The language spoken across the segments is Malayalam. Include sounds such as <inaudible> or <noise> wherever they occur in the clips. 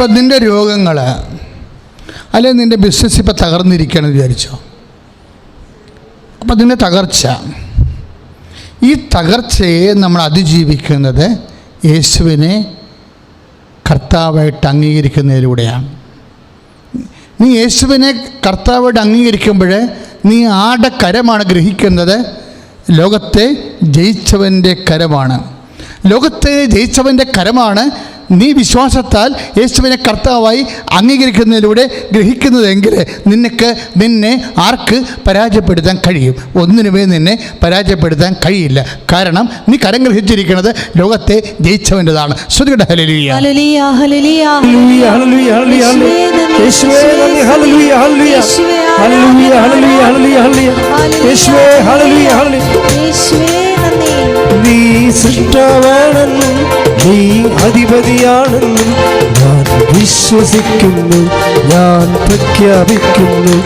ഇപ്പം നിന്റെ രോഗങ്ങൾ അല്ലെങ്കിൽ നിന്റെ ബിസിനസ് ഇപ്പം തകർന്നിരിക്കുകയാണെന്ന് വിചാരിച്ചോ? അപ്പം അതിന്റെ തകർച്ച. ഈ തകർച്ചയെ നമ്മൾ അതിജീവിക്കുന്നത് യേശുവിനെ കർത്താവായിട്ട് അംഗീകരിക്കുന്നതിലൂടെയാണ്. നീ യേശുവിനെ കർത്താവായിട്ട് അംഗീകരിക്കുമ്പോൾ നീ ആടെ കരമാണ് ഗ്രഹിക്കുന്നത്? ലോകത്തെ ജയിച്ചവന്റെ കരമാണ്. ലോകത്തെ ജയിച്ചവന്റെ കരമാണ് നീ വിശ്വാസത്താൽ യേശുവിനെ കർത്താവായി അംഗീകരിക്കുന്നതിലൂടെ ഗ്രഹിക്കുന്നതെങ്കിൽ നിനക്ക് നിന്നെ ആർക്ക് പരാജയപ്പെടുത്താൻ കഴിയും ഒന്നിനുമേ നിന്നെ പരാജയപ്പെടുത്താൻ കഴിയില്ല കാരണം നീ കരം ഗ്രഹിച്ചിരിക്കുന്നത് ലോകത്തെ ജയിച്ചവന്റെതാണ് ശ്രുതിയുടെ ഹലിയ ഹല്ലേലൂയ hallelujah hallelujah, hallelujah, hallelujah. Hallelujah, hallelujah. Hallelujah, hallelujah, hallelujah, hallelujah. യേശുവേ, ഹല്ലേലൂയ, ഹല്ലേലൂയ. യേശുവേ നന്ദി നീ സൃഷ്ടാവാണെന്നും നീ അധിപതിയാണെന്നും ഞാൻ വിശ്വസിക്കുന്നു ഞാൻ പ്രഖ്യാപിക്കുന്നു.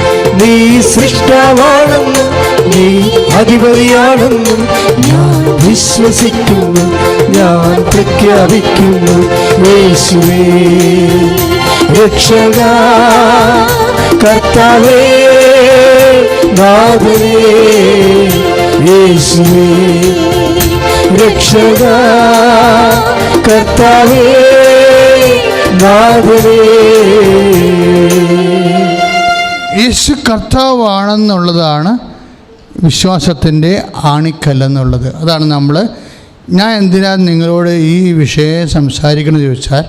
നീ സൃഷ്ടാവാണെന്നും നീ അധിപതിയാണെന്നും ഞാൻ വിശ്വസിക്കുന്നു ഞാൻ പ്രഖ്യാപിക്കുന്നു. യേശുവേ രക്ഷക കർത്താവേ നാഥനേ യേശുവേ രക്ഷക യേശു കർത്താവാണെന്നുള്ളതാണ് വിശ്വാസത്തിന്റെ ആണിക്കല്ലെന്നുള്ളത്. അതാണ് നമ്മൾ ഞാൻ എന്തിനാണ് നിങ്ങളോട് ഈ വിഷയം സംസാരിക്കണമെന്ന് ചോദിച്ചാൽ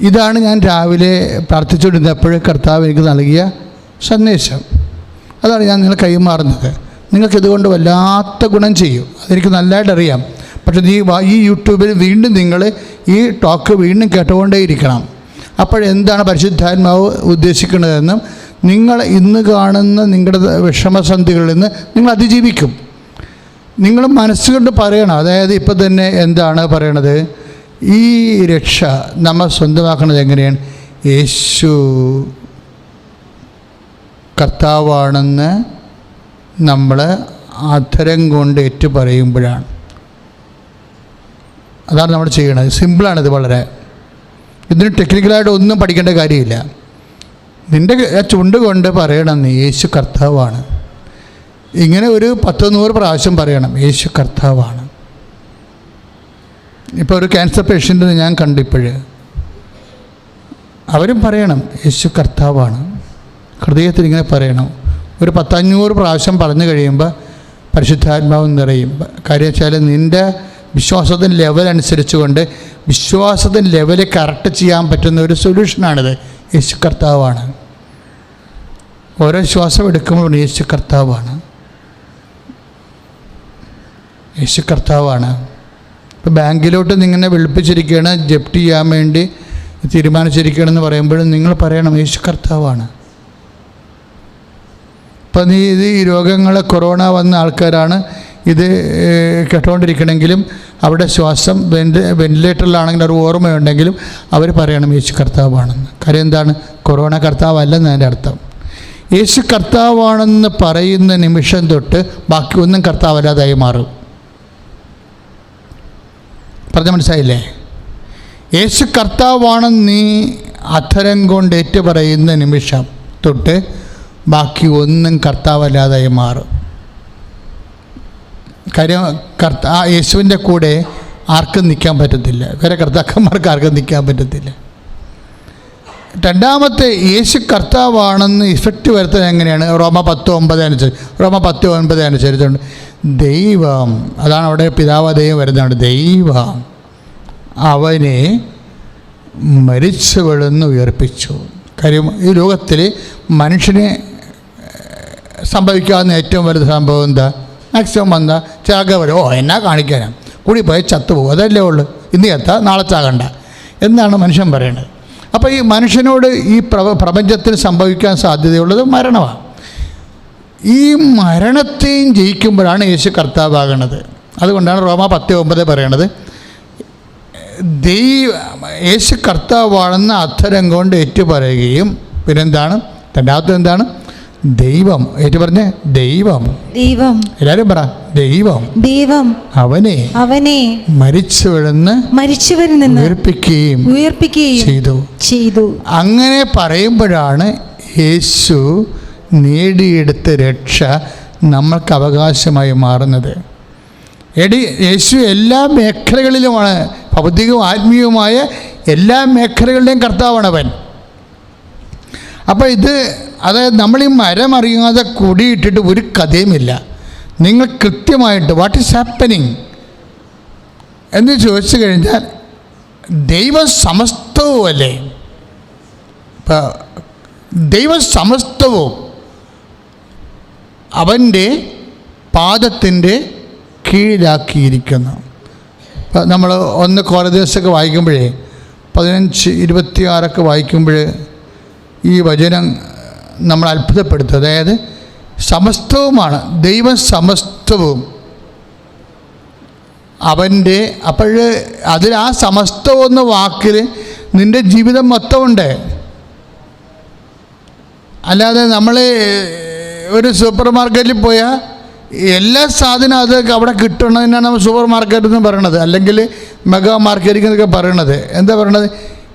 ഇതാണ് ഞാൻ രാവിലെ പ്രാർത്ഥിച്ചുകൊണ്ടിരുന്നപ്പോൾ കർത്താവ് എനിക്ക് നൽകിയ സന്ദേശം. അതാണ് ഞാൻ നിങ്ങളെ കൈമാറുന്നത്. നിങ്ങൾക്കിതുകൊണ്ട് വല്ലാത്ത ഗുണം ചെയ്യും. അതെനിക്ക് നല്ലതായിട്ട് അറിയാം പക്ഷേ വാ- ഈ യൂട്യൂബിൽ വീണ്ടും നിങ്ങൾ ഈ ടോക്ക് വീണ്ടും കേട്ടുകൊണ്ടേയിരിക്കണം. അപ്പോഴെന്താണ് പരിശുദ്ധാത്മാവ് ഉദ്ദേശിക്കുന്നതെന്നും നിങ്ങൾ ഇന്ന് കാണുന്ന നിങ്ങളുടെ വിഷമസന്ധികളിൽ നിന്ന് നിങ്ങൾ അതിജീവിക്കും. നിങ്ങൾ മനസ്സുകൊണ്ട് പറയണം. അതായത് ഇപ്പം തന്നെ എന്താണ് പറയണത്? ഈ രക്ഷ നമ്മൾ സ്വന്തമാക്കുന്നത് എങ്ങനെയാണ്? യേശു കർത്താവാണെന്ന് നമ്മൾ അധരം കൊണ്ട് ഏറ്റു പറയുമ്പോഴാണ് അതാണ് നമ്മൾ ചെയ്യണത്. ഇത് വളരെ. ഇതിന് ടെക്നിക്കലായിട്ട് ഒന്നും പഠിക്കേണ്ട കാര്യമില്ല. നിന്റെ ചുണ്ട് കൊണ്ട് പറയണം നീ യേശു കർത്താവാണ്. ഇങ്ങനെ ഒരു പത്ത് നൂറ് പ്രാവശ്യം പറയണം യേശു കർത്താവാണ്. ഇപ്പോൾ ഒരു ക്യാൻസർ പേഷ്യന്റ് ഞാൻ കണ്ടു ഇപ്പോഴ്. അവരും പറയണം യേശു കർത്താവാണ്. ഹൃദയത്തിൽ ഇങ്ങനെ പറയണം. ഒരു പത്തഞ്ഞൂറ് പ്രാവശ്യം പറഞ്ഞു കഴിയുമ്പോൾ പരിശുദ്ധാത്മാവ് നിറയും. കാര്യം വെച്ചാൽ നിന്റെ വിശ്വാസത്തിന്റെ ലെവൽ അനുസരിച്ചുകൊണ്ട് വിശ്വാസത്തിന്റെ ലെവൽ കറക്റ്റ് ചെയ്യാൻ പറ്റുന്ന ഒരു സൊല്യൂഷനാണിത് യേശു കർത്താവാണ്. ഓരോ ശ്വാസം എടുക്കുമ്പോൾ യേശു കർത്താവാണ്. യേശു കർത്താവാണ്. ഇപ്പോൾ ബാങ്കിലോട്ട് നിങ്ങളെ വിളിപ്പിച്ചിരിക്കുകയാണ് ജപ്തി ചെയ്യാൻ വേണ്ടി തീരുമാനിച്ചിരിക്കുകയാണെന്ന് പറയുമ്പോഴും നിങ്ങൾ പറയണം യേശു കർത്താവാണ്. ഇപ്പം നീ ഇത് ഈ രോഗങ്ങളെ കൊറോണ വന്ന ആൾക്കാരാണ് ഇത് കേട്ടുകൊണ്ടിരിക്കണമെങ്കിലും അവിടെ ശ്വാസം വെന്റ് വെന്റിലേറ്ററിലാണെങ്കിൽ ഒരു ഓർമ്മയുണ്ടെങ്കിലും അവർ പറയണം യേശു കർത്താവാണെന്ന്. കാര്യം എന്താണ്? കൊറോണ കർത്താവല്ലെന്ന് അതിന്റെ അർത്ഥം. യേശു കർത്താവാണെന്ന് പറയുന്ന നിമിഷം തൊട്ട് ബാക്കി ഒന്നും കർത്താവല്ലാതായി മാറും. പറഞ്ഞ മനസ്സിലായില്ലേ? യേശു കർത്താവാണെന്ന് നീ അധരം കൊണ്ട് ഏറ്റു പറയുന്ന നിമിഷം തൊട്ട് ബാക്കി ഒന്നും കർത്താവല്ലാതായി മാറും. കാര്യം കർത്ത ആ യേശുവിന്റെ കൂടെ ആർക്കും നിൽക്കാൻ പറ്റത്തില്ല. വേറെ കർത്താക്കന്മാർക്ക് ആർക്കും നിൽക്കാൻ പറ്റത്തില്ല. രണ്ടാമത്തെ യേശു കർത്താവാണെന്ന് ഇഫക്റ്റ് വരുത്തുന്നത് എങ്ങനെയാണ്? റോമ പത്ത് ഒമ്പത് അനുസരിച്ച് റോമ പത്ത് ഒൻപത് അനുസരിച്ചുണ്ട് ദൈവം അതാണ് അവിടെ പിതാവ് ദൈവം വരുന്നതാണ്. ദൈവം അവനെ മരിച്ചു വിളുന്ന് ഉയർപ്പിച്ചു. കാര്യം ഈ ലോകത്തിൽ മനുഷ്യനെ സംഭവിക്കാവുന്ന ഏറ്റവും വലുത് സംഭവം എന്താ? മാക്സിമം വന്ന ചാകവരോ ഓ എന്നാ കാണിക്കാനാണ് പോയി ചത്തുപോകും. അതല്ലേ ഉള്ളൂ. ഇന്ന് എത്താ നാളെ ചാകണ്ട എന്നാണ് മനുഷ്യൻ പറയുന്നത് അപ്പോൾ ഈ മനുഷ്യനോട് ഈ പ്രപ പ്രപഞ്ചത്തിൽ സംഭവിക്കാൻ സാധ്യതയുള്ളത് മരണമാണ് ഈ മരണത്തെയും ജയിക്കുമ്പോഴാണ് യേശു കർത്താവാകുന്നത് അതുകൊണ്ടാണ് റോമ പത്ത് ഒമ്പത് പറയണത്. ദൈവ യേശു കർത്താവാണെന്ന് അധരം കൊണ്ട് ഏറ്റുപറയുകയും പിന്നെന്താണ്? രണ്ടാമത്തെ എന്താണ്? ദൈവം. ഏറ്റു പറഞ്ഞേ ദൈവം. ദൈവം. എല്ലാരും പറ ദൈവം. ദൈവം. അവനെ അവനെ മരിച്ചു വരുന്ന മരിച്ചവരിൽ നിന്ന് ഉയർപ്പിക്കുകയും ഉയർപ്പിക്കുകയും ചെയ്തു. ചെയ്തു. അങ്ങനെ പറയുമ്പോഴാണ് യേശു നേടിയെടുത്ത രക്ഷ നമ്മൾക്ക് അവകാശമായി മാറുന്നത്. എടി യേശു എല്ലാ മേഖലകളിലുമാണ് ഭൗതികവും ആത്മീയവുമായ എല്ലാ മേഖലകളുടെയും കർത്താവാണ് അവൻ അപ്പോൾ ഇത് അതായത് നമ്മൾ ഈ മരം അറിയാതെ കുടിയിട്ടിട്ട് ഒരു കഥയുമില്ല. നിങ്ങൾ കൃത്യമായിട്ട് വാട്ട് ഈസ് ഹാപ്പനിങ് എന്ന് ചോദിച്ചു കഴിഞ്ഞാൽ ദൈവം സമസ്തവുമല്ലേ ഇപ്പോൾ ദൈവം സമസ്തവും അവന്റെ പാദത്തിന്റെ കീഴിലാക്കിയിരിക്കുന്നു. ഇപ്പം നമ്മൾ ഒന്ന് കോളേജസൊക്കെ വായിക്കുമ്പോഴേ പതിനഞ്ച് ഇരുപത്തിയാറൊക്കെ വായിക്കുമ്പോൾ ഈ വചനം നമ്മൾ അത്ഭുതപ്പെടുത്തും അതായത് സമസ്തവുമാണ്. ദൈവം സമസ്തവും. അവന്റെ അപ്പോൾ അതിൽ ആ സമസ്തം എന്ന വാക്കിൽ നിന്റെ ജീവിതം മൊത്തമുണ്ട്. അല്ലാതെ നമ്മൾ ഒരു സൂപ്പർ മാർക്കറ്റിൽ പോയാൽ എല്ലാ സാധനവും അത് അവിടെ കിട്ടണതിനാണ് നമ്മൾ സൂപ്പർ മാർക്കറ്റ് എന്ന് പറയണത്. അല്ലെങ്കിൽ മെഗാ മാർക്കറ്റിംഗ് എന്നൊക്കെ പറയണത്. എന്താ പറയണത്?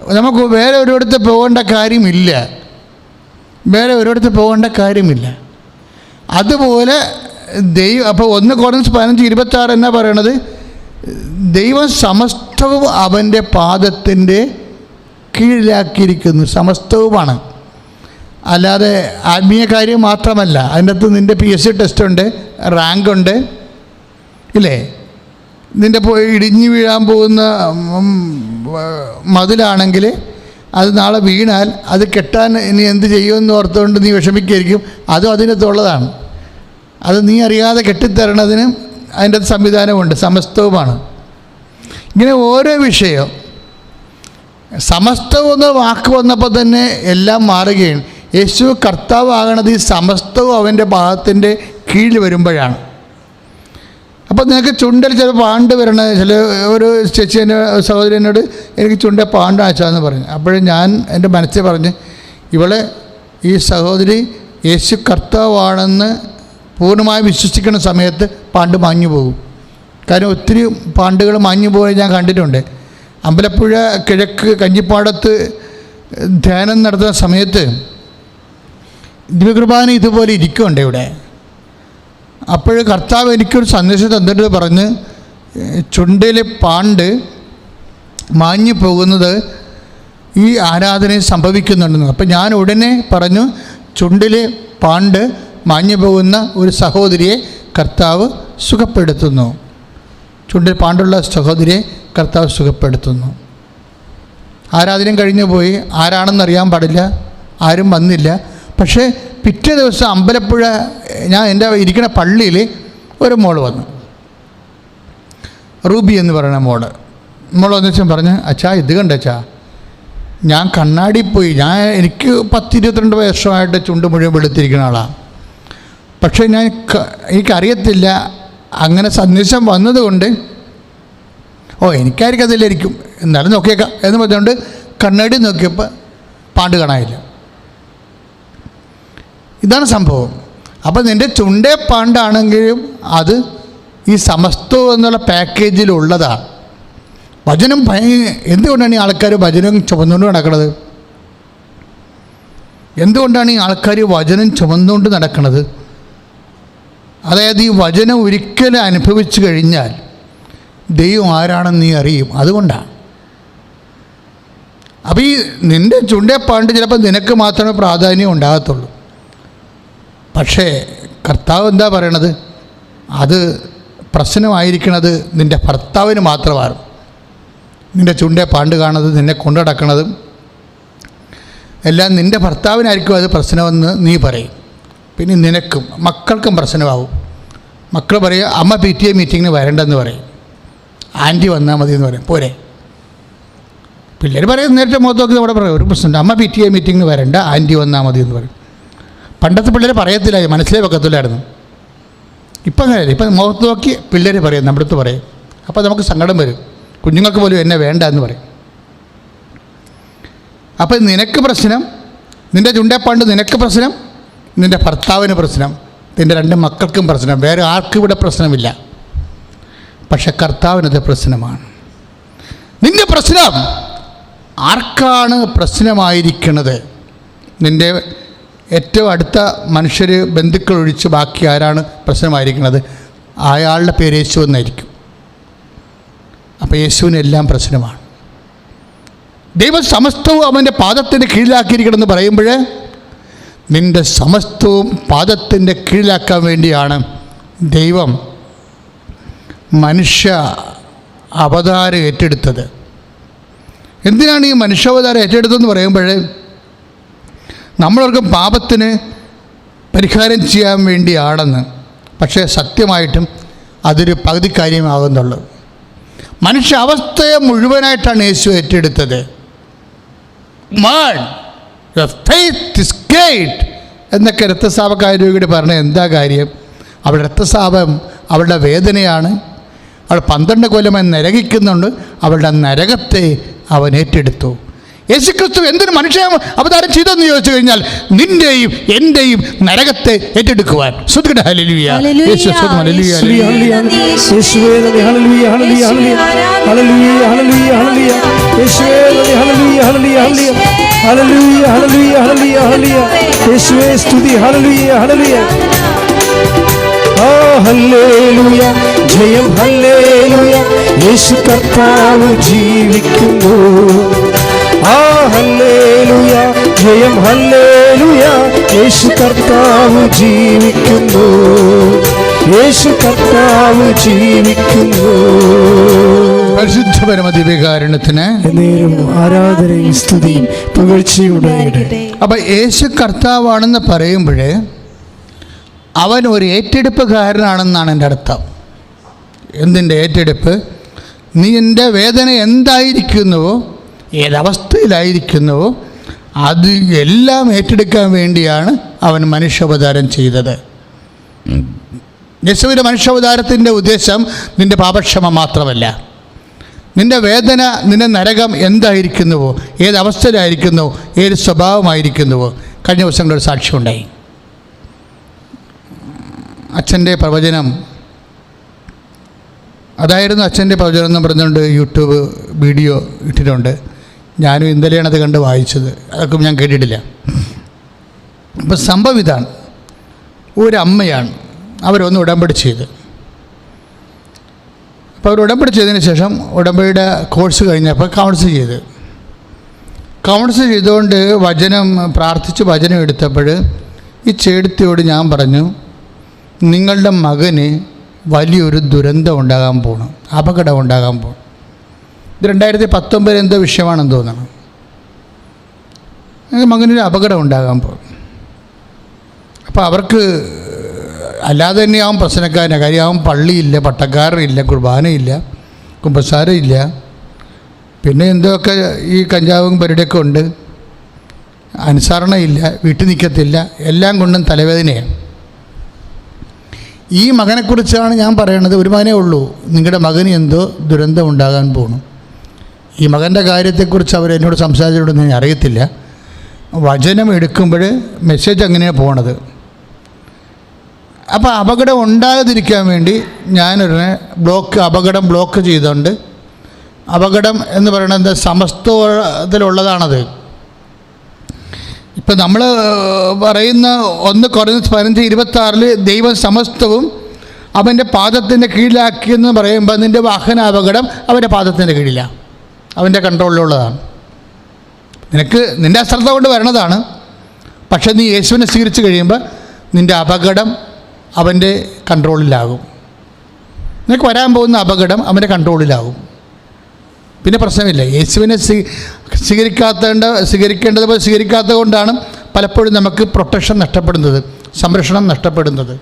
നമുക്ക് വേറെ ഒരിടത്ത് പോകേണ്ട കാര്യമില്ല. വേറെ ഒരിടത്ത് പോകേണ്ട കാര്യമില്ല. അതുപോലെ ദൈവം അപ്പോൾ ഒന്ന് കുറഞ്ഞ് പതിനഞ്ച് ഇരുപത്താറ് എന്നാ പറയണത്? ദൈവം സമസ്തവും അവന്റെ പാദത്തിന്റെ കീഴിലാക്കിയിരിക്കുന്നു. സമസ്തവുമാണ്. അല്ലാതെ ആത്മീയ കാര്യം മാത്രമല്ല. അതിന്റെ അകത്ത് നിന്റെ പി എസ് സി ടെസ്റ്റ് ഉണ്ട് റാങ്ക് ഉണ്ട് ഇല്ലേ? നിന്റെ പോയി ഇടിഞ്ഞു വീഴാൻ പോകുന്ന മതിലാണെങ്കിൽ അത് നാളെ വീണാൽ അത് കെട്ടാൻ ഇനി എന്ത് ചെയ്യുമെന്ന് ഓർത്തുകൊണ്ട് നീ വിഷമിക്കായിരിക്കും അതും അതിനകത്തുള്ളതാണ്. അത് നീ അറിയാതെ കെട്ടിത്തരണതിനും അതിന്റെ സംവിധാനമുണ്ട്. സമസ്തവുമാണ്. ഇങ്ങനെ ഓരോ വിഷയം. സമസ്തം എന്ന വാക്ക് വന്നപ്പോൾ തന്നെ എല്ലാം മാറുകയാണ്. യേശു കർത്താവാകണത് ഈ സമസ്തവും അവന്റെ പാദത്തിന്റെ കീഴിൽ വരുമ്പോഴാണ്. അപ്പോൾ നിനക്ക് ചുണ്ടൽ ചില പാണ്ട് വരണത് ചില ഒരു ചേച്ചി എന്റെ സഹോദരി എന്നോട് എനിക്ക് ചുണ്ട പാണ്ട് അയച്ചാന്ന് പറഞ്ഞു. അപ്പോഴും ഞാൻ എന്റെ മനസ്സിൽ പറഞ്ഞ് ഇവളെ ഈ സഹോദരി യേശു കർത്താവാണെന്ന് പൂർണമായി വിശ്വസിക്കുന്ന സമയത്ത് പാണ്ട് മാഞ്ഞു പോകും. കാരണം ഒത്തിരി പാണ്ടുകൾ മാഞ്ഞു പോയി ഞാൻ കണ്ടിട്ടുണ്ട്. അമ്പലപ്പുഴ കിഴക്ക് കഞ്ഞിപ്പാടത്ത് ധ്യാനം നടത്തുന്ന സമയത്ത് ദിവ്യകുർബാന ഇതുപോലെ ഇരിക്കുന്നുണ്ട് ഇവിടെ. അപ്പോൾ കർത്താവ് എനിക്കൊരു സന്ദേശം തന്നിട്ട് പറഞ്ഞ് ചുണ്ടിലെ പാണ്ട് മാഞ്ഞു പോകുന്നത് ഈ ആരാധനയിൽ സംഭവിക്കുന്നുണ്ടെന്ന്. അപ്പം ഞാൻ ഉടനെ പറഞ്ഞു ചുണ്ടിലെ പാണ്ട് മാഞ്ഞു പോകുന്ന ഒരു സഹോദരിയെ കർത്താവ് സുഖപ്പെടുത്തുന്നു. ചുണ്ടിൽ പാണ്ടുള്ള സഹോദരിയെ കർത്താവ് സുഖപ്പെടുത്തുന്നു. ആരാധനയും കഴിഞ്ഞു പോയി ആരാണെന്നറിയാൻ പാടില്ല. ആരും വന്നില്ല. പക്ഷേ പിറ്റേ ദിവസം അമ്പലപ്പുഴ ഞാൻ എന്റെ ഇരിക്കുന്ന പള്ളിയിൽ ഒരു മോൾ വന്നു. റൂബി എന്ന് പറയുന്ന മോൾ. മോൾ വന്നിച്ചും പറഞ്ഞ് അച്ഛാ ഇത് കണ്ടച്ചാ ഞാൻ കണ്ണാടി പോയി. ഞാൻ എനിക്ക് പത്തിരുപത്തിരണ്ട് വയസ്സുമായിട്ട് ചുണ്ട് മുഴുവൻ വെളുത്തിരിക്കുന്ന ആളാണ് പക്ഷേ ഞാൻ എനിക്കറിയത്തില്ല. അങ്ങനെ സന്ദേശം വന്നതുകൊണ്ട് ഓ എനിക്കായിരിക്കും അതിലായിരിക്കും എന്നാലും നോക്കിയേക്കാം. എന്ന് പറഞ്ഞുകൊണ്ട് കണ്ണാടി നോക്കിയപ്പോൾ പാണ്ട് കാണാനില്ല. ഇതാണ് സംഭവം. അപ്പോൾ നിന്റെ ചുണ്ടേ പാണ്ടാണെങ്കിലും അത് ഈ സമസ്തോ എന്നുള്ള പാക്കേജിലുള്ളതാണ് ഭജനം ഭയങ്കര എന്തുകൊണ്ടാണ് ഈ ആൾക്കാർ ഭജനം ചുമന്നുകൊണ്ട് നടക്കുന്നത് എന്തുകൊണ്ടാണ് ഈ ആൾക്കാർ വചനം ചുമന്നുകൊണ്ട് നടക്കുന്നത് അതായത് ഈ വചനം ഒരിക്കലും അനുഭവിച്ചു കഴിഞ്ഞാൽ ദൈവം ആരാണെന്ന് നീ അറിയും. അതുകൊണ്ടാണ് അപ്പോൾ ഈ നിന്റെ ചുണ്ടേ പാണ്ട് ചിലപ്പോൾ നിനക്ക് മാത്രമേ പ്രാധാന്യം ഉണ്ടാകത്തുള്ളൂ. പക്ഷേ കർത്താവ് എന്താ പറയണത്? അത് പ്രശ്നമായിരിക്കണത് നിന്റെ ഭർത്താവിന് മാത്രമാണ്. നിന്റെ ചുണ്ടെ പാണ്ട് കാണുന്നത് നിന്നെ കൊണ്ടടക്കണതും എല്ലാം നിന്റെ ഭർത്താവിനായിരിക്കും അത് പ്രശ്നമെന്ന് നീ പറയും. പിന്നെ നിനക്കും മക്കൾക്കും പ്രശ്നമാവും. മക്കൾ പറയും അമ്മ പി ടി എ മീറ്റിങ്ങിന് വരണ്ടെന്ന് പറയും. ആന്റി വന്നാൽ മതി എന്ന് പറയും. പോരെ. പിള്ളേർ പറയും നേരത്തെ മുഖത്ത് നോക്കി നമ്മുടെ പറയും ഒരു പ്രശ്നമുണ്ട് അമ്മ പി ടി എ മീറ്റിങ്ങിന് വരണ്ട ആന്റി വന്നാൽ മതി എന്ന് പറയും. പണ്ടത്തെ പിള്ളേർ പറയത്തില്ല മനസ്സിലേ വെക്കത്തില്ലായിരുന്നു. ഇപ്പം അങ്ങനെയല്ല ഇപ്പം മുഖത്ത് നോക്കി പിള്ളേർ പറയും നമ്മുടെ അടുത്ത് പറയും. അപ്പോൾ നമുക്ക് സങ്കടം വരും. കുഞ്ഞുങ്ങൾക്ക് പോലും എന്നെ വേണ്ട എന്ന് പറയും. അപ്പം നിനക്ക് പ്രശ്നം നിന്റെ ചുണ്ടേപ്പാണ്ട് നിനക്ക് പ്രശ്നം നിന്റെ ഭർത്താവിന് പ്രശ്നം നിന്റെ രണ്ട് മക്കൾക്കും പ്രശ്നം വേറെ ആർക്കും ഇവിടെ പ്രശ്നമില്ല. പക്ഷെ കർത്താവിനത് പ്രശ്നമാണ്. നിന്റെ പ്രശ്നം ആർക്കാണ് പ്രശ്നമായിരിക്കുന്നത് നിന്റെ ഏറ്റവും അടുത്ത മനുഷ്യർ ബന്ധുക്കൾ ഒഴിച്ച് ബാക്കി ആരാണ് പ്രശ്നമായിരിക്കുന്നത്? അയാളുടെ പേര് യേശു എന്നായിരിക്കും. അപ്പോൾ യേശുവിനെല്ലാം പ്രശ്നമാണ്. ദൈവം സമസ്തവും അവന്റെ പാദത്തിന്റെ കീഴിലാക്കിയിരിക്കണമെന്ന് പറയുമ്പോൾ നിന്റെ സമസ്തവും പാദത്തിന്റെ കീഴിലാക്കാൻ വേണ്ടിയാണ് ദൈവം മനുഷ്യ അവതാരം ഏറ്റെടുത്തത്. എന്തിനാണ് ഈ മനുഷ്യാവതാരം ഏറ്റെടുത്തതെന്ന് പറയുമ്പോൾ നമ്മളവർക്ക് പാപത്തിന് പരിഹാരം ചെയ്യാൻ വേണ്ടിയാണെന്ന്. പക്ഷേ സത്യമായിട്ടും അതൊരു പകുതി കാര്യമാകുന്നുള്ളൂ. മനുഷ്യ അവസ്ഥയെ മുഴുവനായിട്ടാണ് യേശു ഏറ്റെടുത്തത്. എന്നൊക്കെ രക്തസ്രാവക്കാരോട് പറഞ്ഞ എന്താ കാര്യം? അവിടെ രക്തസാപം അവളുടെ വേദനയാണ്. അവൾ പന്ത്രണ്ട് കൊല്ലമായി നരകിക്കുന്നുണ്ട്. അവളുടെ നരകത്തെ അവൻ ഏറ്റെടുത്തു. യേശുക്രിസ്തു എന്തൊരു മനുഷ്യ അവതാരം ചെയ്തെന്ന് ചോദിച്ചു കഴിഞ്ഞാൽ നിന്റെയും എന്റെയും നരകത്തെ ഏറ്റെടുക്കുവാൻ. ശ്രുതികട ഹല്ലേലൂയ. ഹല്ലേലൂയ. യേശു ഹല്ലേലൂയ, hallelujah, hallelujah. Hallelujah. Hallelujah hallelujah. Hallelujah hallelujah hallelujah. Hallelujah hallelujah hallelujah. Hallelujah hallelujah hallelujah hallelujah. യേശുവേ. സ്തുതി. ഹല്ലേലൂയ ഹല്ലേലൂയ. ആ ഹല്ലേലൂയ. ജയം ഹല്ലേലൂയ. യേശു കർത്താവ് ജീവിക്കുന്നു ആ ഹല്ലേലൂയ ജയം ഹല്ലേലൂയ. യേശു കർത്താവ് ജീവിക്കുന്നു. യേശു കർത്താവ് ജീവിക്കുന്നു. പരിശുദ്ധ പരമദിവ്യകാരണത്തിന് എന്നേരും ആരാധനയും സ്തുതിയും പുകഴ്ചയുണ്ടായിട്ടെ അപ്പൊ യേശു കർത്താവാണെന്ന് പറയുമ്പോൾ അവൻ ഒരു ഏറ്റെടുപ്പുകാരനാണെന്നാണ് എന്റെ അർത്ഥം. എന്തിന്റെ ഏറ്റെടുപ്പ്? നീ എന്റെ വേദന എന്തായിരിക്കുന്നുവോ? ഏതവസ്ഥയിലായിരിക്കുന്നുവോ അത് എല്ലാം ഏറ്റെടുക്കാൻ വേണ്ടിയാണ് അവൻ മനുഷ്യാവതാരം ചെയ്തത്. യേശുവിന്റെ മനുഷ്യാവതാരത്തിന്റെ ഉദ്ദേശം നിന്റെ പാപക്ഷമ മാത്രമല്ല. നിന്റെ വേദന നിന്റെ നരകം എന്തായിരിക്കുന്നുവോ ഏത് അവസ്ഥയിലായിരിക്കുന്നുവോ ഏത് സ്വഭാവമായിരിക്കുന്നുവോ കഴിഞ്ഞ ദിവസങ്ങളൊരു സാക്ഷ്യമുണ്ടായി അച്ഛന്റെ പ്രവചനം. അതായിരുന്നു അച്ഛന്റെ പ്രവചനം എന്ന് പറഞ്ഞുകൊണ്ട് യൂട്യൂബ് വീഡിയോ ഇട്ടിട്ടുണ്ട്. ഞാനും ഇന്നലെയാണ് അത് കണ്ട് വായിച്ചത്. അതൊക്കെ ഞാൻ കേട്ടിട്ടില്ല. അപ്പം സംഭവം ഇതാണ്. ഒരമ്മയാണ് അവരൊന്ന് ഉടമ്പടി ചെയ്ത്. അപ്പോൾ അവർ ഉടമ്പടി ചെയ്തതിന് ശേഷം ഉടമ്പടിയുടെ കോഴ്സ് കഴിഞ്ഞപ്പോൾ കൗൺസിൽ ചെയ്ത്. കൗൺസിൽ ചെയ്തുകൊണ്ട് വചനം പ്രാർത്ഥിച്ച് വചനം എടുത്തപ്പോൾ ഈ ചേടുത്തിയോട് ഞാൻ പറഞ്ഞു നിങ്ങളുടെ മകന് വലിയൊരു ദുരന്തം ഉണ്ടാകാൻ പോകണം അപകടം ഉണ്ടാകാൻ പോകണം ഇത് രണ്ടായിരത്തി പത്തൊമ്പത് എന്തോ വിഷയമാണെന്ന് എന്റെ മകനൊരു അപകടം ഉണ്ടാകാൻ പോകും അപ്പോൾ അവർക്ക് അല്ലാതെ തന്നെ ആവും പ്രശ്നക്കാരനാണ് കാര്യം അവൻ പള്ളിയില്ല പട്ടക്കാരില്ല കുർബാനയില്ല കുമ്പസാരമില്ല പിന്നെ എന്തൊക്കെ ഈ കഞ്ചാവും പരിടൊക്കെ ഉണ്ട്. അനുസരണയില്ല വീട്ടിൽ നിൽക്കത്തില്ല. എല്ലാം കൊണ്ടും തലവേദനയാണ്. ഈ മകനെക്കുറിച്ചാണ് ഞാൻ പറയണത്. ഒരു മകനേ ഉള്ളൂ. നിങ്ങളുടെ മകന് എന്തോ ദുരന്തം ഉണ്ടാകാൻ പോകണം ഈ മകന്റെ കാര്യത്തെക്കുറിച്ച് അവർ എന്നോട് സംസാരിച്ചിട്ടുണ്ടെന്ന് ഞാൻ അറിയത്തില്ല. വചനം എടുക്കുമ്പോൾ മെസ്സേജ് അങ്ങനെയാണ് പോണത്. അപ്പോൾ അപകടം ഉണ്ടാകാതിരിക്കാൻ വേണ്ടി ഞാനൊരു ബ്ലോക്ക് അപകടം ബ്ലോക്ക് ചെയ്തുകൊണ്ട് അപകടം എന്ന് പറയുന്നത് സമസ്തത്തിലുള്ളതാണത് ഇപ്പം നമ്മൾ പറയുന്ന ഒന്ന് കുറഞ്ഞ പതിനഞ്ച് ഇരുപത്താറിൽ ദൈവം സമസ്തവും അവന്റെ പാദത്തിന്റെ കീഴിലാക്കിയെന്ന് പറയുമ്പോൾ നിന്റെ വാഹന അപകടം അവന്റെ പാദത്തിന്റെ കീഴിലാണ് അവന്റെ കൺട്രോളിലുള്ളതാണ്. നിനക്ക് നിന്റെ അശ്രദ്ധ കൊണ്ട് വരണതാണ്. പക്ഷേ നീ യേശുവിനെ സ്വീകരിച്ച് കഴിയുമ്പോൾ നിന്റെ അപകടം അവന്റെ കൺട്രോളിലാകും. നിനക്ക് വരാൻ പോകുന്ന അപകടം അവന്റെ കൺട്രോളിലാകും. പിന്നെ പ്രശ്നമില്ല. യേശുവിനെ സ്വീ സ്വീകരിക്കാത്തേണ്ട സ്വീകരിക്കേണ്ടത് പോലെ സ്വീകരിക്കാത്തത് കൊണ്ടാണ് പലപ്പോഴും നമുക്ക് പ്രൊട്ടക്ഷൻ നഷ്ടപ്പെടുന്നത് സംരക്ഷണം നഷ്ടപ്പെടുന്നത്.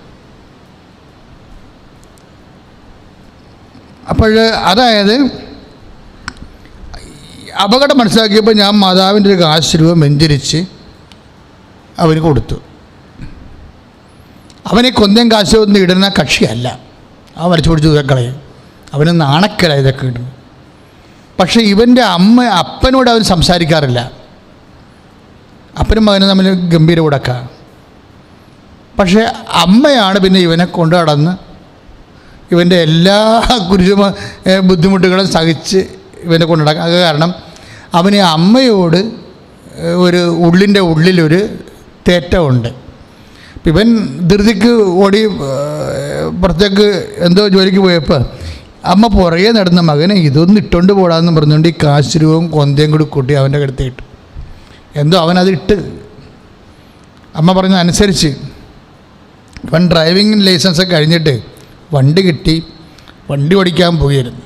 അപ്പോൾ അതായത് അപകടം മനസ്സിലാക്കിയപ്പോൾ ഞാൻ മാതാവിന്റെ ഒരു കാശ് രൂപ വെഞ്ചരിച്ച് അവന് കൊടുത്തു. അവനെ കൊന്തയും കാശ് ഇടുന്ന കക്ഷിയല്ല. അവൻ വരച്ചു പിടിച്ച് ഇതൊക്കെ അവന് നാണക്കല ഇതൊക്കെ ഇടുന്നു പക്ഷേ ഇവന്റെ അമ്മ അപ്പനോട് അവൻ സംസാരിക്കാറില്ല. അപ്പനും മകനും തമ്മിൽ ഗംഭീര ഉടക്ക. പക്ഷേ അമ്മയാണ് പിന്നെ ഇവനെ കൊണ്ടു നടന്ന് ഇവന്റെ എല്ലാ കുരുമ ബുദ്ധിമുട്ടുകളും സഹിച്ച് ഇവനെ കൊണ്ടു നടക്കുക. അത് കാരണം അവന് അമ്മയോട് ഒരു ഉള്ളിന്റെ ഉള്ളിലൊരു തേറ്റമുണ്ട്. ഇവൻ ധൃതിക്ക് ഓടി പുറത്തേക്ക് എന്തോ ജോലിക്ക് പോയപ്പോൾ അമ്മ പുറകെ നടന്ന മകനെ ഇതൊന്നും ഇട്ടുകൊണ്ട് പോടാന്ന് പറഞ്ഞുകൊണ്ട് ഈ കാശുരൂപം കൊന്തയും കൂടി കൂട്ടി അവന്റെ കടുത്തിട്ട് എന്തോ അവനത് ഇട്ട്. അമ്മ പറഞ്ഞതനുസരിച്ച് ഇവൻ ഡ്രൈവിംഗ് ലൈസൻസ് കഴിഞ്ഞിട്ട് വണ്ടി കിട്ടി വണ്ടി ഓടിക്കാൻ പോയിരുന്നു.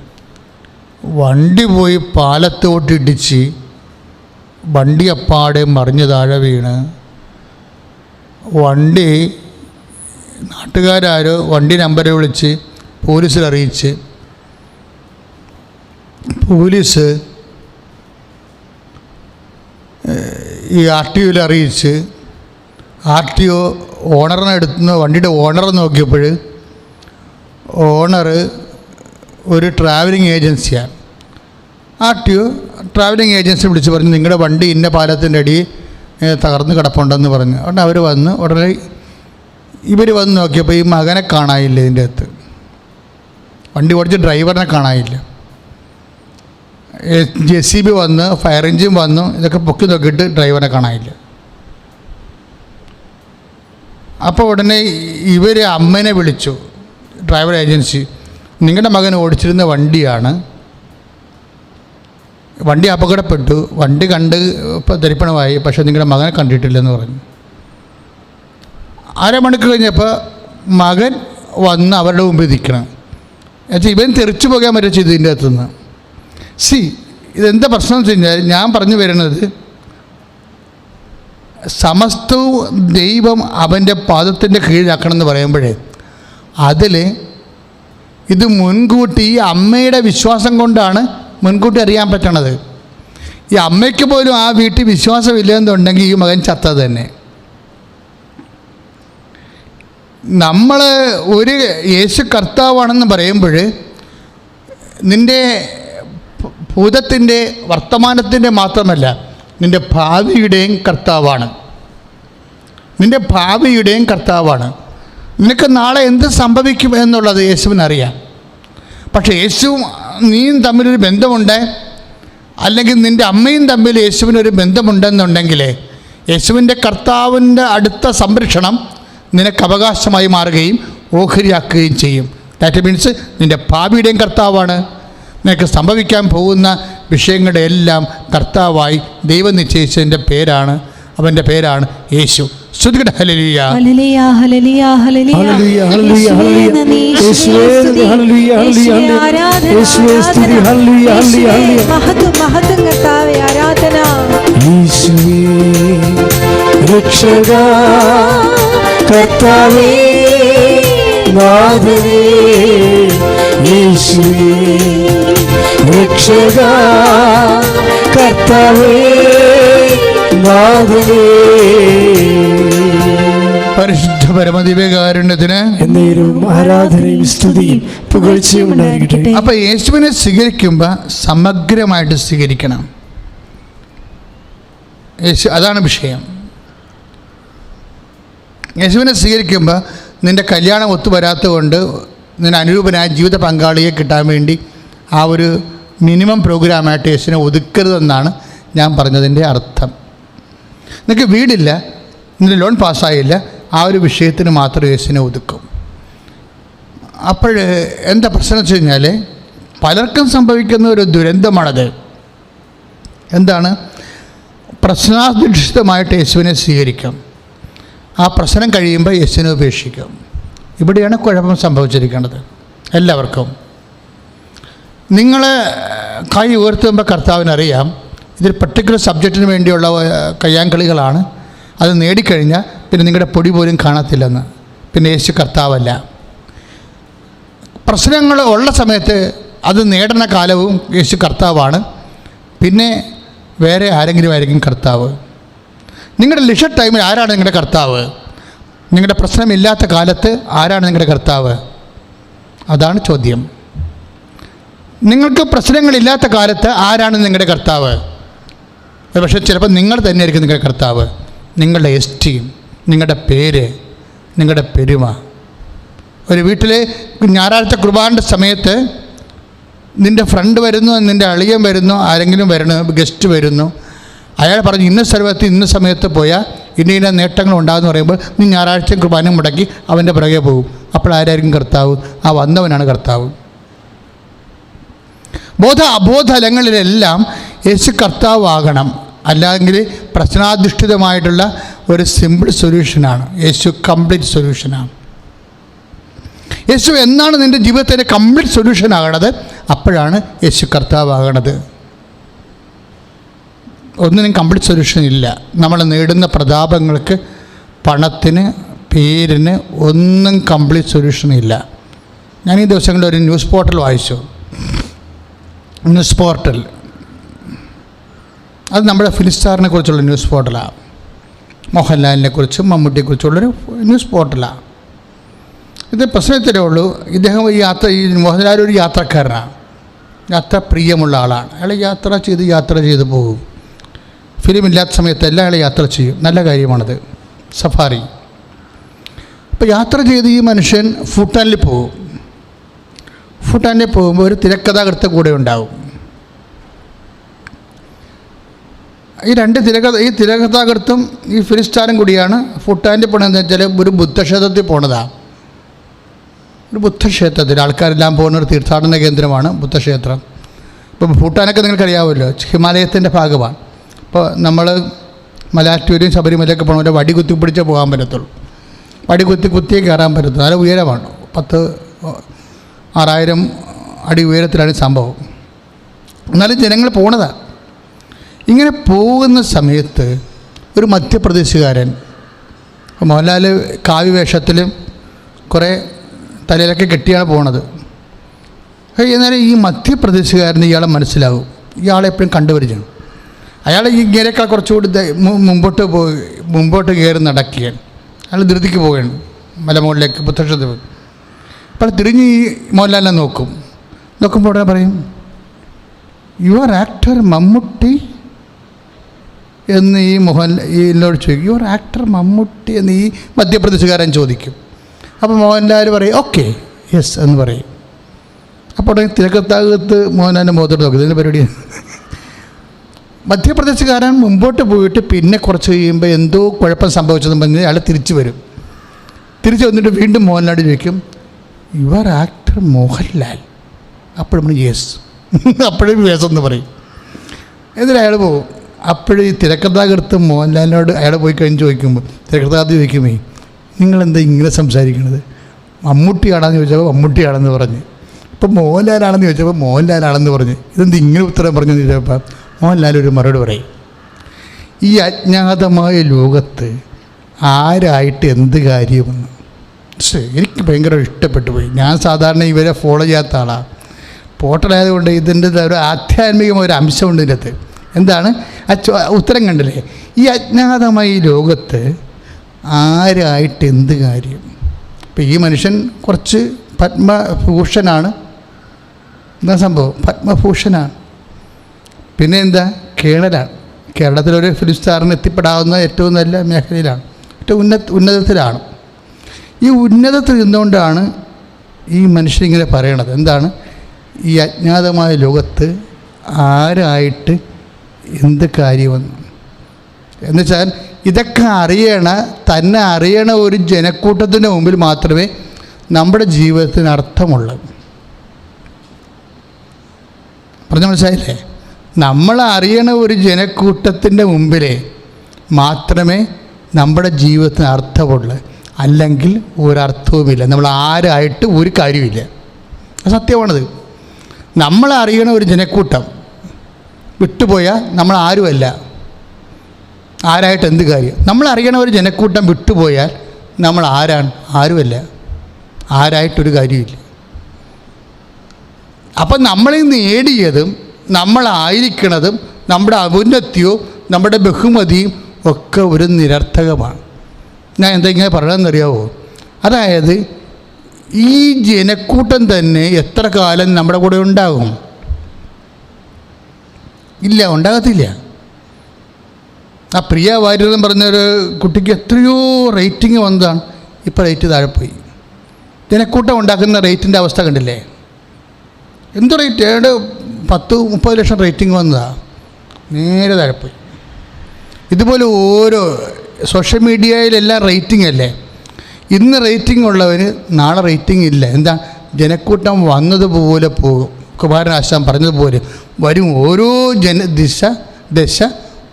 വണ്ടി പോയി പാലത്തോട്ടിടിച്ച് വണ്ടി അപ്പാടെ മറിഞ്ഞ് താഴെ വീണ്. വണ്ടി നാട്ടുകാരോ വണ്ടി നമ്പരെ വിളിച്ച് പോലീസിൽ അറിയിച്ച് പോലീസ് ഈ ആർ ടി ഒയിൽ അറിയിച്ച് ആർ ടി ഒ ഓണറിനെ എടുത്തുന്ന വണ്ടിയുടെ ഓണർ നോക്കിയപ്പോൾ ഓണർ ഒരു ട്രാവലിംഗ് ഏജൻസിയാണ്. ആർ ട്യൂ ട്രാവലിംഗ് ഏജൻസി വിളിച്ച് പറഞ്ഞു നിങ്ങളുടെ വണ്ടി ഇന്ന പാലത്തിന്റെ അടി തകർന്ന് കിടപ്പുണ്ടെന്ന് പറഞ്ഞു. അതുകൊണ്ട് അവർ വന്ന് ഉടനെ ഇവർ വന്ന് നോക്കിയപ്പോൾ ഈ മകനെ കാണാനില്ല ഇതിന്റെ അകത്ത്. വണ്ടി ഓടിച്ച ഡ്രൈവറിനെ കാണാനില്ല. ജെ സി ബി വന്ന് ഫയർ എഞ്ചിൻ വന്നു ഇതൊക്കെ പൊക്കി നോക്കിയിട്ട് ഡ്രൈവറെ കാണാനില്ല. അപ്പോൾ ഉടനെ ഇവർ അമ്മനെ വിളിച്ചു ഡ്രൈവർ ഏജൻസി നിങ്ങളുടെ മകൻ ഓടിച്ചിരുന്ന വണ്ടിയാണ് വണ്ടി അപകടപ്പെട്ടു. വണ്ടി കണ്ട് തരിപ്പണമായി പക്ഷേ നിങ്ങളുടെ മകനെ കണ്ടിട്ടില്ലെന്ന് പറഞ്ഞു. അരമണിക്കൂർ കഴിഞ്ഞപ്പോൾ മകൻ വന്ന് അവരുടെ മുമ്പിൽ നിൽക്കണം. എന്നുവെച്ചാൽ ഇവൻ തെറിച്ചു പോകാൻ പറ്റും ചെയ്തു ഇതിന്റെ അകത്തുനിന്ന്. സി ഇതെന്താ പ്രശ്നം എന്ന് വെച്ച് കഴിഞ്ഞാൽ ഞാൻ പറഞ്ഞു വരുന്നത് സമസ്തവും ദൈവം അവന്റെ പാദത്തിന്റെ കീഴിലാക്കണം എന്ന് പറയുമ്പോഴേ അതിൽ ഇത് മുൻകൂട്ടി അമ്മയുടെ വിശ്വാസം കൊണ്ടാണ് മുൻകൂട്ടി അറിയാൻ പറ്റണത്. ഈ അമ്മയ്ക്ക് പോലും ആ വീട്ടിൽ വിശ്വാസമില്ലെന്നുണ്ടെങ്കിൽ ഈ മകൻ ചത്തത് തന്നെ. നമ്മൾ ഒരു യേശു കർത്താവാണെന്ന് പറയുമ്പോൾ നിന്റെ ഭൂതത്തിന്റെ വർത്തമാനത്തിന്റെ മാത്രമല്ല നിന്റെ ഭാവിയുടെയും കർത്താവാണ്. നിന്റെ ഭാവിയുടെയും കർത്താവാണ്. നിനക്ക് നാളെ എന്ത് സംഭവിക്കും എന്നുള്ളത് യേശുവിനറിയാം. പക്ഷേ യേശുവും നീയും തമ്മിലൊരു ബന്ധമുണ്ട്? അല്ലെങ്കിൽ നിന്റെ അമ്മയും തമ്മിൽ യേശുവിനൊരു ബന്ധമുണ്ടെന്നുണ്ടെങ്കിൽ യേശുവിന്റെ കർത്താവിന്റെ അടുത്ത സംരക്ഷണം നിനക്ക് അവകാശമായി മാറുകയും ഓഹരിയാക്കുകയും ചെയ്യും. ദാറ്റ് മീൻസ് നിന്റെ ഭാവിയുടെയും കർത്താവാണ്. നിനക്ക് സംഭവിക്കാൻ പോകുന്ന വിഷയങ്ങളുടെ എല്ലാം കർത്താവായി ദൈവം നിശ്ചയിച്ചതിന്റെ പേരാണ് അവന്റെ പേരാണ് യേശു. ഹലിയ ഹല്ലേലൂയ, ഹല്ലേലൂയ, ഹല്ലേലൂയ. ഹല്ലേലൂയ, ഹല്ലേലൂയ, യേശുവേ ഹല്ലേലൂയ. യേശുവേ. ഹല്ലേലൂയ, ഹല്ലേലൂയ, യേശുവേ ആരാധന, യേശുവേ സ്തുതി, ഹല്ലേലൂയ, ഹല്ലേലൂയ, ഹല്ലേലൂയ. മഹത്വം മഹത്വം കർത്താവേ ആരാധന യേശുവേ രക്ഷക കർത്താവേ നാഥനേ യേശുവേ രക്ഷക കർത്താവേ നാഥനേ പരിശുദ്ധ പരമദിവ്യകാരുണ്യത്തിന് ആരാധനയും സ്തുതിയും പുകഴ്ചയും ഉണ്ടായിരിക്കട്ടെ. അപ്പോൾ യേശുവിനെ സ്വീകരിക്കുമ്പോൾ സമഗ്രമായിട്ട് സ്വീകരിക്കണം. യേശു അതാണ് വിഷയം. യേശുവിനെ സ്വീകരിക്കുമ്പോൾ നിന്റെ കല്യാണം ഒത്തു വരാത്തത് കൊണ്ട് നിന്നെ അനുരൂപനായ ജീവിത പങ്കാളിയെ കിട്ടാൻ വേണ്ടി ആ ഒരു മിനിമം പ്രോഗ്രാമായിട്ട് യേശുവിനെ ഒതുക്കരുതെന്നാണ് ഞാൻ പറഞ്ഞതിന്റെ അർത്ഥം. നിനക്ക് വീടില്ല നിന്റെ ലോൺ പാസ്സായില്ല ആ ഒരു വിഷയത്തിന് മാത്രം യേശുവിനെ ഒതുക്കും. അപ്പോൾ എന്താ പ്രശ്നം വെച്ച് കഴിഞ്ഞാൽ പലർക്കും സംഭവിക്കുന്ന ഒരു ദുരന്തമാണത്. എന്താണ്? പ്രശ്നാധിഷ്ഠിതമായിട്ട് യേശുവിനെ സ്വീകരിക്കാം. ആ പ്രശ്നം കഴിയുമ്പോൾ യേശുവിനെ ഉപേക്ഷിക്കും. ഇവിടെയാണ് കുഴപ്പം സംഭവിച്ചിരിക്കുന്നത് എല്ലാവർക്കും. നിങ്ങൾ കൈ ഉയർത്തുമ്പോൾ കർത്താവിനറിയാം. ഇതിൽ പർട്ടിക്കുലർ സബ്ജക്റ്റിന് വേണ്ടിയുള്ള കയ്യാങ്കളികളാണ്. അത് നേടിക്കഴിഞ്ഞാൽ പിന്നെ നിങ്ങളുടെ പൊടി പോലും കാണത്തില്ലെന്ന്. പിന്നെ യേശു കർത്താവല്ല. പ്രശ്നങ്ങൾ ഉള്ള സമയത്ത് അത് നേടുന്ന കാലവും യേശു കർത്താവാണ്. പിന്നെ വേറെ ആരെങ്കിലും ആയിരിക്കും കർത്താവ്. നിങ്ങളുടെ ലിഷർ ടൈമിൽ ആരാണ് നിങ്ങളുടെ കർത്താവ്? നിങ്ങളുടെ പ്രശ്നമില്ലാത്ത കാലത്ത് ആരാണ് നിങ്ങളുടെ കർത്താവ്? അതാണ് ചോദ്യം. നിങ്ങൾക്ക് പ്രശ്നങ്ങളില്ലാത്ത കാലത്ത് ആരാണ് നിങ്ങളുടെ കർത്താവ്? പക്ഷേ ചിലപ്പോൾ നിങ്ങൾ തന്നെയായിരിക്കും നിങ്ങളുടെ കർത്താവ്. നിങ്ങളുടെ എസ്റ്റീം നിങ്ങളുടെ പേര് നിങ്ങളുടെ പെരുമ. ഒരു വീട്ടിൽ ഞായറാഴ്ച കുർബാനയുടെ സമയത്ത് നിന്റെ ഫ്രണ്ട് വരുന്നു നിന്റെ അളിയൻ വരുന്നു ആരെങ്കിലും വരുന്നു ഗസ്റ്റ് വരുന്നു. അയാൾ പറഞ്ഞു ഇന്ന സ്ഥലത്ത് ഇന്ന സമയത്ത് പോയാൽ ഇന്ന ഇന്ന നേട്ടങ്ങൾ ഉണ്ടാകുമെന്ന് പറയുമ്പോൾ നീ ഞായറാഴ്ച കുർബാന മുടക്കി അവന്റെ പുറകെ പോകും. അപ്പോൾ ആരായിരിക്കും കർത്താവ്? ആ വന്നവനാണ് കർത്താവ്. ബോധ അബോധലങ്ങളിലെല്ലാം യേശു കർത്താവാകണം. അല്ലെങ്കിൽ പ്രശ്നാധിഷ്ഠിതമായിട്ടുള്ള ഒരു സിമ്പിൾ സൊല്യൂഷനാണ് യേശു കംപ്ലീറ്റ് സൊല്യൂഷനാണ് യേശു എന്നാണ് നിന്റെ ജീവിതത്തിന്റെ കംപ്ലീറ്റ് സൊല്യൂഷൻ ആകണത്? അപ്പോഴാണ് യേശു കർത്താവാകണത്. ഒന്നിനും കംപ്ലീറ്റ് സൊല്യൂഷൻ ഇല്ല. നമ്മൾ നേടുന്ന പ്രതാപങ്ങൾക്ക് പണത്തിന് പേരിന് ഒന്നും കംപ്ലീറ്റ് സൊല്യൂഷൻ ഇല്ല. ഞാൻ ഈ ദിവസങ്ങളിൽ ഒരു ന്യൂസ് പോർട്ടൽ വായിച്ചു. News portal. അത് നമ്മുടെ ഫിലിസ്റ്റാറിനെ കുറിച്ചുള്ള ന്യൂസ് പോർട്ടലാണ് മോഹൻലാലിനെ കുറിച്ചും മമ്മൂട്ടിയെക്കുറിച്ചുള്ളൊരു ന്യൂസ് പോർട്ടലാണ് ഇത് പ്രശ്നത്തിലേ ഉള്ളൂ. ഇദ്ദേഹം ഈ യാത്ര ഈ മോഹൻലാൽ ഒരു യാത്രക്കാരനാണ് യാത്ര പ്രിയമുള്ള ആളാണ്. അയാൾ യാത്ര ചെയ്ത് യാത്ര ചെയ്ത് പോകും. ഫിലിം ഇല്ലാത്ത സമയത്ത് എല്ലാം അയാൾ യാത്ര ചെയ്യും. നല്ല കാര്യമാണത്. സഫാറി അപ്പോൾ യാത്ര ചെയ്ത് ഈ മനുഷ്യൻ ഭൂട്ടാനിൽ പോകും. ഭൂട്ടാനിൽ പോകുമ്പോൾ ഒരു തിരക്കഥാകൃത്ത് കൂടെ ഉണ്ടാവും. ഈ രണ്ട് തിരക ഈ തിരകഥാകൃത്തും ഈ ഫിലിസ്റ്റാനും കൂടിയാണ്. ഫുട്ടാന്റെ പോണതെന്ന് വെച്ചാൽ ഒരു ബുദ്ധക്ഷേത്രത്തിൽ പോണതാണ് ഒരു ബുദ്ധക്ഷേത്രത്തിൽ ആൾക്കാരെല്ലാം പോകുന്ന ഒരു തീർത്ഥാടന കേന്ദ്രമാണ് ബുദ്ധക്ഷേത്രം. ഇപ്പം ഭൂട്ടാനൊക്കെ നിങ്ങൾക്കറിയാമല്ലോ ഹിമാലയത്തിന്റെ ഭാഗമാണ്. ഇപ്പോൾ നമ്മൾ മലാറ്റൂരും ശബരിമലയൊക്കെ പോകണമെങ്കിൽ വടി കുത്തി പിടിച്ചേ പോകാൻ പറ്റത്തുള്ളൂ. വടി കുത്തി കുത്തിയേ കയറാൻ പറ്റത്തുള്ളൂ. നല്ല ഉയരമാണ്. പത്ത് ആറായിരം അടി ഉയരത്തിലാണ് സംഭവം. എന്നാലും ജനങ്ങൾ പോണതാണ് ഇങ്ങനെ പോകുന്ന സമയത്ത് ഒരു മധ്യപ്രദേശുകാരൻ മോഹൻലാൽ കാവ്യവേഷത്തിലും കുറേ തലയിലൊക്കെ കെട്ടിയാണ് പോണത്. എന്നാലും ഈ മധ്യപ്രദേശുകാരന് ഇയാളെ മനസ്സിലാവും. ഇയാളെ എപ്പോഴും കണ്ടുപരിചയം അയാൾ ഇങ്ങനെയൊക്കെ കുറച്ചുകൂടി മുമ്പോട്ട് പോയി മുമ്പോട്ട് കയറി നടക്കുകയാണ്. അയാൾ ധൃതിക്ക് പോവുകയാണ് മലമുകളിലേക്ക് ബുദ്ധക്ഷത്തിൽ പോയി. അപ്പോൾ തിരിഞ്ഞ് ഈ മോഹൻലാലിനെ നോക്കും. നോക്കുമ്പോൾ ഉടനെ പറയും യുവർ ആക്ടർ മമ്മൂട്ടി? എന്ന് ഈ മോഹൻ ഈ എന്നോട് ചോദിക്കും യുവർ ആക്ടർ മമ്മൂട്ടി എന്ന് ഈ മധ്യപ്രദേശുകാരൻ ചോദിക്കും. അപ്പോൾ മോഹൻലാൽ പറയും ഓക്കെ യെസ് എന്ന് പറയും. അപ്പോൾ ഉടനെ തിരക്കത്താകത്ത് മോഹൻലാലിന്റെ മുഖത്തോട്ട് നോക്കും ഇതിന്റെ പരിപാടി മധ്യപ്രദേശുകാരൻ മുമ്പോട്ട് പോയിട്ട് പിന്നെ കുറച്ച് കഴിയുമ്പോൾ എന്തോ കുഴപ്പം സംഭവിച്ചതെന്ന് പറഞ്ഞ് അയാൾ തിരിച്ചു വരും. തിരിച്ചു വന്നിട്ട് വീണ്ടും മോഹൻലാൽ ചോദിക്കും യുവർ ആക്ടർ മോഹൻലാൽ? അപ്പോഴും യെസ് <laughs> അപ്പോഴും യെസ് എന്ന് പറയും. എന്നിട്ട് അയാൾ പോകും അപ്പോഴും തിരക്കഥാകൃത്ത് മോഹൻലാലിനോട് അയാളെ പോയി കഴിഞ്ഞ് ചോദിക്കുമ്പോൾ തിരക്കഥാകൃത്ത് ചോദിക്കുമേ നിങ്ങളെന്താ ഇങ്ങനെ സംസാരിക്കണത്? മമ്മൂട്ടിയാണെന്ന് ചോദിച്ചപ്പോൾ മമ്മൂട്ടിയാണെന്ന് പറഞ്ഞ്. ഇപ്പം മോഹൻലാലാണെന്ന് ചോദിച്ചപ്പോൾ മോഹൻലാലാണെന്ന് പറഞ്ഞ്. ഇതെന്ത് ഇങ്ങനെ ഉത്തരം പറഞ്ഞെന്ന് ചോദിച്ചപ്പോൾ മോഹൻലാൽ ഒരു മറുപടി പറയും. ഈ അജ്ഞാതമായ ലോകത്ത് ആരായിട്ട് എന്ത് കാര്യമെന്ന് എനിക്ക് ഭയങ്കര ഇഷ്ടപ്പെട്ടു പോയി. ഞാൻ സാധാരണ ഇവരെ ഫോളോ ചെയ്യാത്ത ആളാണ് പോട്ടലായതുകൊണ്ട് ഇതിന്റെ ഒരു ആധ്യാത്മികമായ ഒരു അംശമുണ്ട് ഇതിനകത്ത് എന്താണ്? ഉത്തരം കണ്ടില്ലേ? ഈ അജ്ഞാതമായ ലോകത്ത് ആരായിട്ട് എന്ത് കാര്യം? ഇപ്പം ഈ മനുഷ്യൻ കുറച്ച് പത്മഭൂഷണാണ് എന്താ സംഭവം? പത്മഭൂഷണാണ് പിന്നെ എന്താ? കേരളാണ് കേരളത്തിലൊരു ഫിലിം സ്റ്റാറിന് എത്തിപ്പെടാവുന്ന ഏറ്റവും നല്ല മേഖലയിലാണ്. ഏറ്റവും ഉന്ന ഉന്നതത്തിലാണ്. ഈ ഉന്നതത്തിൽ നിന്നുകൊണ്ടാണ് ഈ മനുഷ്യനിങ്ങനെ പറയണത്. എന്താണ്? ഈ അജ്ഞാതമായ ലോകത്ത് ആരായിട്ട് എന്ത് കാര്യമെന്ന് എന്നുവെച്ചാൽ ഇതൊക്കെ അറിയണ തന്നെ അറിയണ ഒരു ജനക്കൂട്ടത്തിന്റെ മുമ്പിൽ മാത്രമേ നമ്മുടെ ജീവിതത്തിന് അർത്ഥമുള്ളൂ. പറഞ്ഞു മനസ്സിലായില്ലേ? നമ്മൾ അറിയണ ഒരു ജനക്കൂട്ടത്തിന്റെ മുമ്പിലേ മാത്രമേ നമ്മുടെ ജീവിതത്തിന് അർത്ഥമുള്ളൂ. അല്ലെങ്കിൽ ഒരർത്ഥവുമില്ല. നമ്മൾ ആരായിട്ട് ഒരു കാര്യമില്ല സത്യമാണത്. നമ്മൾ അറിയണ ഒരു ജനക്കൂട്ടം വിട്ടുപോയാൽ നമ്മൾ ആരുമല്ല. ആരായിട്ട് എന്ത് കാര്യം? നമ്മൾ അറിയണ ഒരു ജനക്കൂട്ടം വിട്ടുപോയാൽ നമ്മൾ ആരാണ്? ആരുമല്ല. ആരായിട്ടൊരു കാര്യമില്ല. അപ്പം നമ്മളിൽ നേടിയതും നമ്മളായിരിക്കണതും നമ്മുടെ ഔന്നത്യവും നമ്മുടെ ബഹുമതിയും ഒക്കെ ഒരു നിരർത്ഥകമാണ്. ഞാൻ എന്തെങ്കിലും പറയണമെന്നറിയാവോ അതായത് ഈ ജനക്കൂട്ടം തന്നെ എത്ര കാലം നമ്മുടെ കൂടെ ഉണ്ടാകും? ഇല്ല ഉണ്ടാകത്തില്ല. ആ പ്രിയ വാര്യം എന്ന് പറഞ്ഞൊരു കുട്ടിക്ക് എത്രയോ റേറ്റിംഗ് വന്നതാണ്. ഇപ്പോൾ റേറ്റ് താഴെ പോയി. ജനക്കൂട്ടം ഉണ്ടാക്കുന്ന റേറ്റിന്റെ അവസ്ഥ കണ്ടില്ലേ? എന്ത് റേറ്റ് ഏട് പത്ത് മുപ്പത് ലക്ഷം റേറ്റിംഗ് വന്നതാ. നേരെ താഴെ പോയി. ഇതുപോലെ ഓരോ സോഷ്യൽ മീഡിയയിലെല്ലാം റേറ്റിംഗ് അല്ലേ? ഇന്ന് റേറ്റിംഗ് ഉള്ളവന് നാളെ റേറ്റിംഗ് ഇല്ല. എന്താ? ജനക്കൂട്ടം വന്നതുപോലെ പോകും. കുമാരനാശാൻ പറഞ്ഞതുപോലെ വരും ഓരോ ജന ദിശ ദശ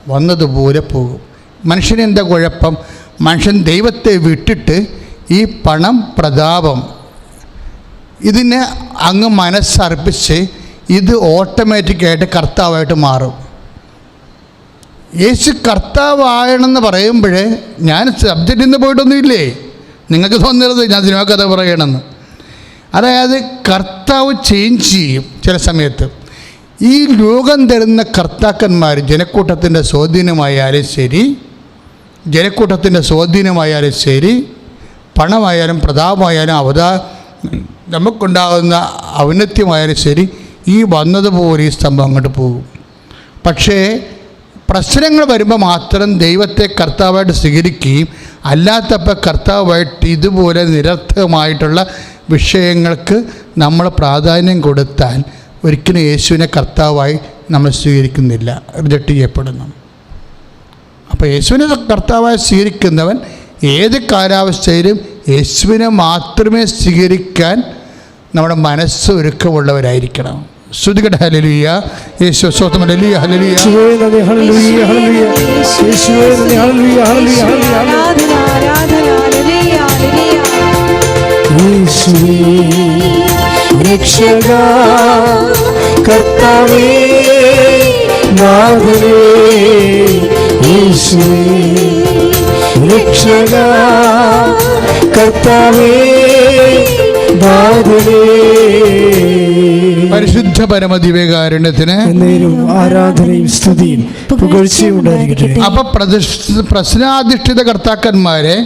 വന്നതുപോലെ പോകും. മനുഷ്യനെന്താ കുഴപ്പം? മനുഷ്യൻ ദൈവത്തെ വിട്ടിട്ട് ഈ പണം പ്രതാപം ഇതിനെ അങ്ങ് മനസ്സർപ്പിച്ച് ഇത് ഓട്ടോമാറ്റിക്കായിട്ട് കർത്താവായിട്ട് മാറും. യേശു കർത്താവായണമെന്ന് പറയുമ്പോഴേ ഞാൻ സബ്ജക്റ്റിൽ നിന്ന് പോയിട്ടൊന്നുമില്ലേ? നിങ്ങൾക്ക് തോന്നരുത് ഞാൻ സിനിമ കഥ പറയണമെന്ന്. അതായത് കർത്താവ് ചേഞ്ച് ചെയ്യും. ചില സമയത്ത് ഈ ലോകം തരുന്ന കർത്താക്കന്മാർ ജനക്കൂട്ടത്തിന്റെ സ്വാധീനമായാലും ശരി ജനക്കൂട്ടത്തിന്റെ സ്വാധീനമായാലും ശരി പണമായാലും പ്രതാപമായാലും അവതാ നമുക്കുണ്ടാകുന്ന ഔന്നത്യമായാലും ശരി ഈ വന്നതുപോലെ ഈ സ്തംഭം അങ്ങോട്ട് പോകും. പക്ഷേ പ്രശ്നങ്ങൾ വരുമ്പോൾ മാത്രം ദൈവത്തെ കർത്താവായിട്ട് സ്വീകരിക്കുകയും അല്ലാത്തപ്പോൾ കർത്താവായിട്ട് ഇതുപോലെ നിരർത്ഥകമായിട്ടുള്ള വിഷയങ്ങൾക്ക് നമ്മൾ പ്രാധാന്യം കൊടുത്താൽ ഒരിക്കലും യേശുവിനെ കർത്താവായി നമ്മൾ സ്വീകരിക്കുന്നില്ല. റിജക്റ്റ് ചെയ്യപ്പെടുന്നു. അപ്പോൾ യേശുവിനെ കർത്താവായി സ്വീകരിക്കുന്നവൻ ഏത് കാലാവസ്ഥയിലും യേശുവിനെ മാത്രമേ സ്വീകരിക്കാൻ നമ്മുടെ മനസ്സ് ഒരുക്കമുള്ളവരായിരിക്കണം. ശ്രുതികട ഹലലിയ യേശു സ്വത്തം ഹലലിയ ഹലലിയ ഹലിയ ഹലിയ ഹല്ലേലൂയ ഹല്ലേലൂയ. യേശുവേ യേശുവേ രക്ഷക കർത്താവേ നാഥനേ യേശുവേ രക്ഷക കർത്താവേ നാഥനേ. പരിശുദ്ധ പരമദിവ്യകാരുണ്യത്തിന് ആരാധനയും സ്തുതിയും പുകഴ്ചയും ഉണ്ടായിരിക്കട്ടെ. അപ്പോൾ പ്രദർശ പ്രശ്നാധിഷ്ഠിത കർത്താക്കന്മാരെ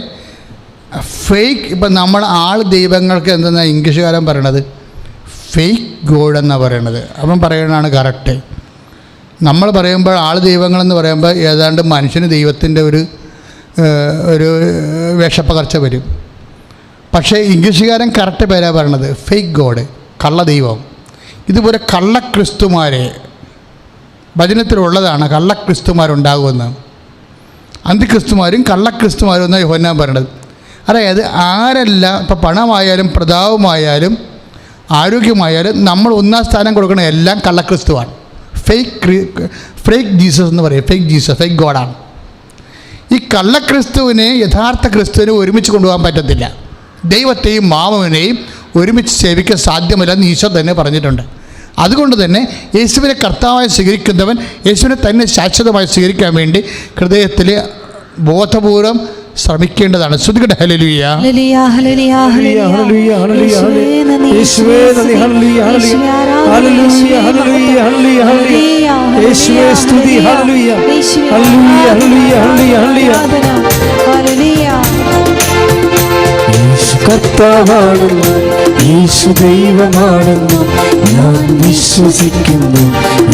ഫേക്ക് ഇപ്പം നമ്മൾ ആൾ ദൈവങ്ങൾക്ക് എന്തെന്നാ ഇംഗ്ലീഷുകാരൻ പറയണത്? ഫേക്ക് ഗോഡ് എന്നാണ് പറയണത്. അവൻ പറയുന്നതാണ് കറക്റ്റ് നമ്മൾ പറയുമ്പോൾ ആൾ ദൈവങ്ങളെന്ന് പറയുമ്പോൾ ഏതാണ്ട് മനുഷ്യന് ദൈവത്തിന്റെ ഒരു ഒരു വേഷപ്പകർച്ച വരും. പക്ഷേ ഇംഗ്ലീഷുകാരൻ കറക്റ്റ് പേരാണ് പറയണത്. ഫേക്ക് ഗോഡ് കള്ള ദൈവം. ഇതുപോലെ കള്ള ക്രിസ്തുമാരെ വചനത്തിലുള്ളതാണ് കള്ളക്രിസ്തുമാരുണ്ടാകുമെന്ന് അന്തിക്രിസ്തുമാരും കള്ളക്രിസ്തുമാരും എന്നാണ് യോഹന്നാൻ പറയണത്. അതായത് ആരെല്ലാം ഇപ്പോൾ പണമായാലും പ്രതാവുമായാലും ആരോഗ്യമായാലും നമ്മൾ ഒന്നാം സ്ഥാനം കൊടുക്കുന്ന എല്ലാം കള്ളക്രിസ്തുവാണ്. ഫേക്ക് ഫേക്ക് ജീസസ് എന്ന് പറയും. ഫേക്ക് ജീസസ് ഫേക്ക് ഗോഡാണ് ഈ കള്ളക്രിസ്തുവിനെ യഥാർത്ഥ ക്രിസ്തുവിനെ ഒരുമിച്ച് കൊണ്ടുപോകാൻ പറ്റത്തില്ല. ദൈവത്തെയും മാമവിനെയും ഒരുമിച്ച് സേവിക്കാൻ സാധ്യമല്ലെന്ന് ഈശോ തന്നെ പറഞ്ഞിട്ടുണ്ട്. അതുകൊണ്ട് തന്നെ യേശുവിനെ കർത്താവായി സ്വീകരിക്കുന്നവൻ യേശുവിനെ തന്നെ ശാശ്വതമായി സ്വീകരിക്കാൻ വേണ്ടി ഹൃദയത്തിൽ ബോധപൂർവം ശ്രമിക്കേണ്ടതാണ്. ശ്രദ്ധിക്കട്ടെ ഹലലുയ ഹല്ലേലൂയ ഹല്ലേലൂയ ഹല്ലേലൂയ. ഹല്ലേലൂയ ഹല്ലേലൂയ യേശുവേ നന്ദി ഹല്ലേലൂയ ഹല്ലേലൂയ. ഹല്ലേലൂയ ഹല്ലേലൂയ ഹല്ലേലൂയ യേശുവേ സ്തുതി ഹല്ലേലൂയ. ഹല്ലേലൂയ. ഹല്ലേലൂയ ഹല്ലേലൂയ ഹല്ലേലൂയ. യേശു കർത്താവാണെന്ന് യേശു ദൈവമാണെന്ന് ഞാൻ വിശ്വസിക്കുന്നു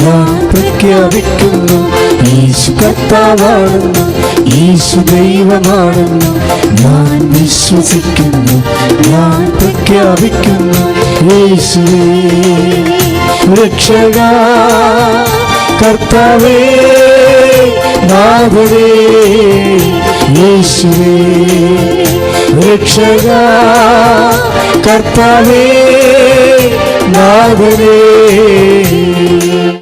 ഞാൻ പ്രഖ്യാപിക്കുന്നു യേശു കർത്താവാണെന്ന് യേശു ദൈവമാണെന്ന് ഞാൻ വിശ്വസിക്കുന്നു ഞാൻ പ്രഖ്യാപിക്കുന്നു യേശുവേ രക്ഷക കർത്താവേ നാഥനേ യേശുവേ രക്ഷക കർത്താവേ നാഥനേ